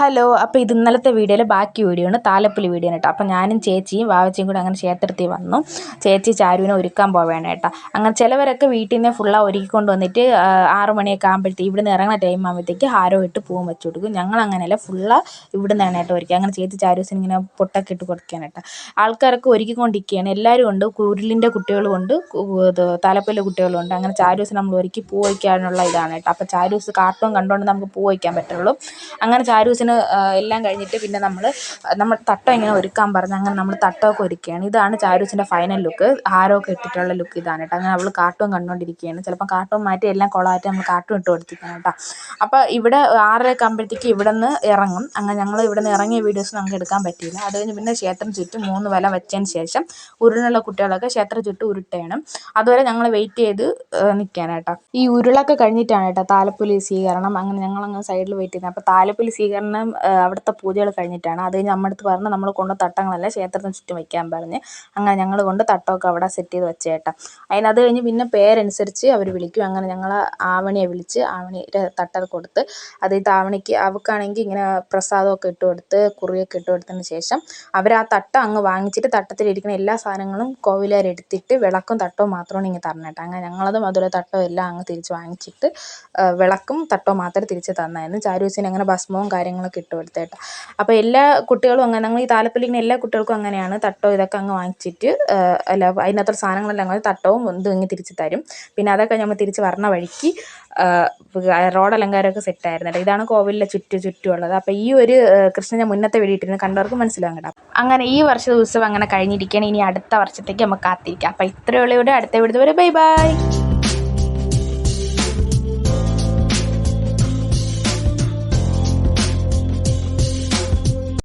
Hello അപ്പോൾ ഇത് ഇന്നലത്തെ വീഡിയോയിലെ ബാക്കി വീഡിയോ ആണ്. താലപ്പൊലി വീഡിയോ കേട്ടോ. അപ്പോൾ ഞാനും ചേച്ചിയും വാവച്ചയും കൂടെ അങ്ങനെ ക്ഷേത്രത്തിൽ വന്നു. ചേച്ചി ചാരുവിനെ ഒരുക്കാൻ പോവുകയാണ് കേട്ടോ. അങ്ങനെ ചിലവരൊക്കെ വീട്ടിൽ നിന്ന് ഫുള്ളാ ഒരുക്കിക്കൊണ്ട് വന്നിട്ട് ആറു മണിയൊക്കെ ആകുമ്പോഴത്തേക്ക് ഇവിടെ നിന്ന് ഇറങ്ങുന്ന ടൈം ആകുമ്പോഴത്തേക്ക് ഹാരോ ഇട്ട് പൂവും വെച്ച് കൊടുക്കും. ഞങ്ങൾ അങ്ങനെയല്ല ഫുള്ളാ ഇവിടെ നിന്നാണ് കേട്ടോ ഒരുക്കുക അങ്ങനെ ചേച്ചി ചാരൂസിന് ഇങ്ങനെ പൊട്ടൊക്കെ ഇട്ട് കൊടുക്കുകയാണ് കേട്ടോ. ആൾക്കാരൊക്കെ ഒരുക്കിക്കൊണ്ടിരിക്കുകയാണ്. എല്ലാവരും ഉണ്ട്. കുരുലിന്റെ കുട്ടികളും ഉണ്ട് ഇത് താലപ്പൊലി കുട്ടികളും ഉണ്ട്. അങ്ങനെ ചാരൂസിന് നമ്മൾ ഒരുക്കി പൂ വയ്ക്കാനുള്ള ഇതാണ് കേട്ടോ. അപ്പോൾ ചാരൂസ് കാർട്ടൂൺ കണ്ടുകൊണ്ട് നമുക്ക് പൂ വയ്ക്കാൻ പറ്റുള്ളൂ. അങ്ങനെ ചാരൂസിന് എല്ലാം കഴിഞ്ഞിട്ട് പിന്നെ നമ്മൾ നമ്മൾ തട്ടം ഇങ്ങനെ ഒരുക്കാൻ പറഞ്ഞ് അങ്ങനെ നമ്മൾ തട്ടമൊക്കെ ഒരുക്കുകയാണ്. ഇതാണ് ചാരൂസിന്റെ ഫൈനൽ ലുക്ക് ഹാരമൊക്കെ ഇട്ടിട്ടുള്ള ലുക്ക് ഇതാണ് കേട്ടോ. അങ്ങനെ അവൾ കാർട്ടൂൺ കണ്ടുകൊണ്ടിരിക്കുകയാണ് ചിലപ്പോൾ കാർട്ടൂൺ മാറ്റി എല്ലാം കുളമായിട്ട് നമ്മൾ കാർട്ടൂൺ ഇട്ട് കൊടുത്തിരിക്കുകയാണ് കേട്ടോ. അപ്പോൾ ഇവിടെ ആറരയൊക്കെ ആകുമ്പോഴത്തേക്ക് ഇവിടെ നിന്ന് ഇറങ്ങും. അങ്ങനെ ഞങ്ങൾ ഇവിടെ നിന്ന് ഇറങ്ങിയ വീഡിയോസ് നമുക്ക് എടുക്കാൻ പറ്റിയില്ല. അത് കഴിഞ്ഞ് പിന്നെ ക്ഷേത്രം ചുറ്റും മൂന്ന് വല വെച്ചതിന് ശേഷം ഉരുളുള്ള കുട്ടികളൊക്കെ ക്ഷേത്രം ചുറ്റും ഉരുട്ടേണം അതുവരെ ഞങ്ങൾ വെയിറ്റ് ചെയ്ത് നിൽക്കുകയാണ് കേട്ടോ. ഈ ഉരുളൊക്കെ കഴിഞ്ഞിട്ടാണ് കേട്ടോ. താലപ്പൊലി സ്വീകരണം. അങ്ങനെ ഞങ്ങളങ്ങ് സൈഡിൽ വെയിറ്റ് ചെയ്യുന്നത്. അപ്പോൾ താലപ്പൊലി സ്വീകരണം അവിടുത്തെ പൂജകൾ കഴിഞ്ഞിട്ടാണ്. അത് കഴിഞ്ഞ് നമ്മുടെ അടുത്ത് പറഞ്ഞ് നമ്മൾ കൊണ്ട് തട്ടങ്ങളെല്ലാം ക്ഷേത്രത്തിന് ചുറ്റും വയ്ക്കാൻ പറഞ്ഞ്. അങ്ങനെ ഞങ്ങൾ കൊണ്ട് തട്ടമൊക്കെ അവിടെ സെറ്റ് ചെയ്ത് വെച്ച് കേട്ടോ അതിന് അത് കഴിഞ്ഞ് പിന്നെ പേരനുസരിച്ച് അവർ വിളിക്കും. അങ്ങനെ ഞങ്ങൾ ആവണിയെ വിളിച്ച് ആവണിയുടെ തട്ടൊക്കെ കൊടുത്ത് അത് ഈ താവണിക്ക് അവൾക്കാണെങ്കിൽ ഇങ്ങനെ പ്രസാദമൊക്കെ ഇട്ട് കൊടുത്ത് കുറിയൊക്കെ ഇട്ട് കൊടുത്തതിന് ശേഷം അവർ ആ തട്ടം അങ്ങ് വാങ്ങിച്ചിട്ട് തട്ടത്തിലിരിക്കുന്ന എല്ലാ സാധനങ്ങളും കോവിലാരെടുത്തിട്ട് വിളക്കും തട്ടവും മാത്രമാണ് ഇങ്ങനെ തരണേട്ടാ അങ്ങനെ ഞങ്ങളതും അതുപോലെ തട്ടവും എല്ലാം അങ്ങ് തിരിച്ച് വാങ്ങിച്ചിട്ട് വിളക്കും തട്ടവും മാത്രം തിരിച്ച് തന്നായിരുന്നു. ചാരൂസിന് അങ്ങനെ ഭസ്മവും കാര്യങ്ങളൊക്കെ കേട്ടോ അപ്പോൾ എല്ലാ കുട്ടികളും അങ്ങനെ ഞങ്ങൾ ഈ താലപ്പൊലിക്കുന്ന എല്ലാ കുട്ടികൾക്കും അങ്ങനെയാണ് തട്ടവും ഇതൊക്കെ അങ്ങ് വാങ്ങിച്ചിട്ട് അല്ല അതിനകത്തുള്ള സാധനങ്ങളെല്ലാം അങ്ങ് തട്ടവും ഇതും ഇങ്ങ് തിരിച്ച് തരും. പിന്നെ അതൊക്കെ നമ്മൾ തിരിച്ച് വരണ വഴിക്ക് റോഡ് അലങ്കാരമൊക്കെ സെറ്റായിരുന്നു കേട്ടോ ഇതാണ് കോവിലിലെ ചുറ്റും ചുറ്റുമുള്ളത്. അപ്പോൾ ഈ ഒരു കൃഷ്ണനെ മുന്നത്തെ വെടിയിട്ടിരുന്നു കണ്ടവർക്ക് മനസ്സിലാവും കേട്ടോ അങ്ങനെ ഈ വർഷത്തെ ഉത്സവം അങ്ങനെ കഴിഞ്ഞിരിക്കുകയാണ് ഇനി അടുത്ത വർഷത്തേക്ക് നമുക്ക് കാത്തിരിക്കാം. അപ്പോൾ ഇത്രയുള്ളവരുടെ അടുത്ത വീഡിയോ വരെ ബൈ ബൈ.